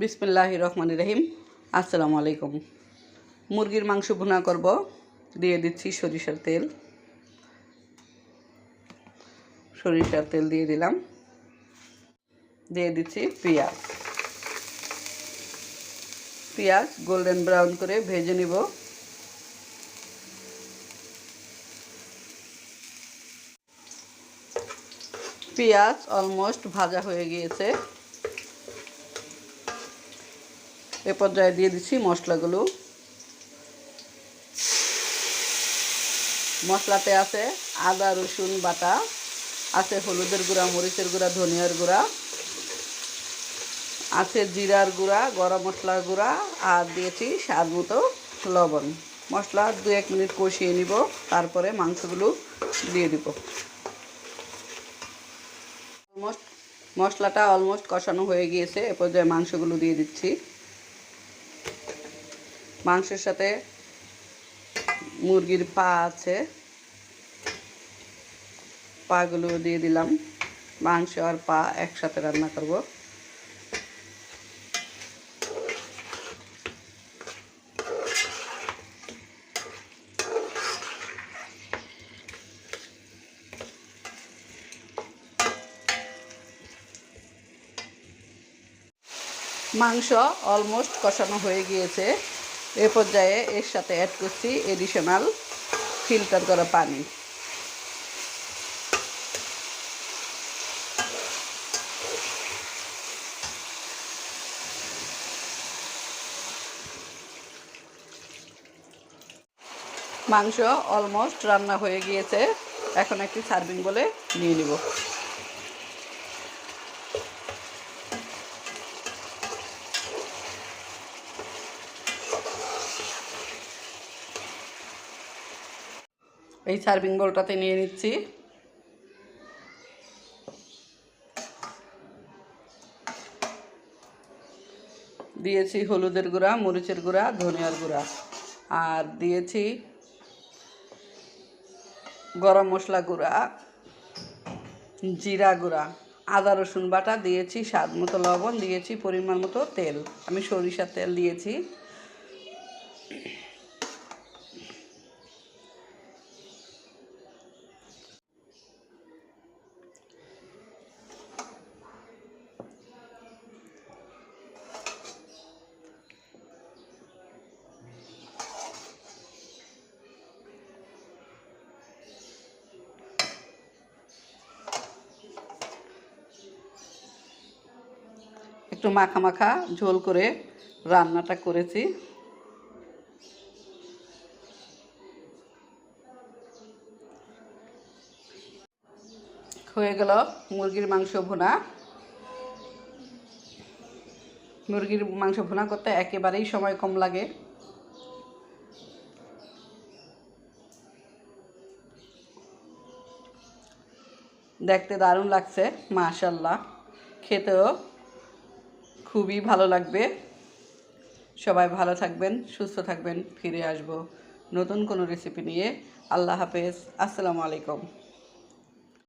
বিসমিল্লাহ রহমান রহিম। আসসালামু আলাইকুম। মুরগির মাংস ভুনা করব। দিয়ে দিচ্ছি সরিষার তেল। সরিষার তেল দিয়ে দিলাম। দিয়ে দিচ্ছি পেঁয়াজ। পেঁয়াজ গোল্ডেন ব্রাউন করে ভেজে নিব। পেঁয়াজ অলমোস্ট ভাজা হয়ে গিয়েছে। এ পর্যায়ে দিয়ে দিচ্ছি মশলাগুলো। মশলাতে আছে আদা, রসুন, বাটা, আছে হলুদের গুঁড়া, মরিচের গুঁড়া, ধনিয়ার গুঁড়া, আছে জিরার গুঁড়া, গরম মশলার গুঁড়া, আর দিয়েছি স্বাদ মতো লবণ। মশলা দু এক মিনিট কষিয়ে নিব, তারপরে মাংসগুলো দিয়ে দিব। অলমোস্ট মশলাটা অলমোস্ট কষানো হয়ে গিয়েছে, এ পর্যায়ে মাংসগুলো দিয়ে দিচ্ছি। মাংসের সাথে মুরগির পা আছে। পাগুলো দিয়ে দিলাম। মাংস আর পা একসাথে রান্না করব। মাংস অলমোস্ট কষানো হয়ে গিয়েছে। এ পর্যায়ে এর সাথে অ্যাড করছি এডিশনাল ফিল্টার করা পানি। মাংস অলমোস্ট রান্না হয়ে গিয়েছে। এখন একটি সার্ভিং বলে নিয়ে নিব। এই সার্ভিং বোলটাতে নিয়ে নিচ্ছি। দিয়েছি হলুদের গুঁড়া, মরিচের গুঁড়া, ধনিয়ার গুঁড়া। আর দিয়েছি গরম মশলা গুঁড়া, জিরা গুঁড়া, আদা রসুন বাটা, দিয়েছি স্বাদ মতো লবণ, দিয়েছি পরিমাণ মতো তেল। আমি সরিষার তেল দিয়েছি। একটু মাখা মাখা ঝোল করে রান্নাটা করেছি। হয়ে গেল মুরগির মাংস ভুনা। মুরগির মাংস ভুনা করতে একেবারেই সময় কম লাগে। দেখতে দারুণ লাগছে মাশাল্লাহ খেতেও খুবই ভালো লাগবে। সবাই ভালো থাকবেন, সুস্থ থাকবেন, ফিরে আসব নতুন কোনো রেসিপি নিয়ে। আল্লাহ হাফেজ, আসসালামু আলাইকুম।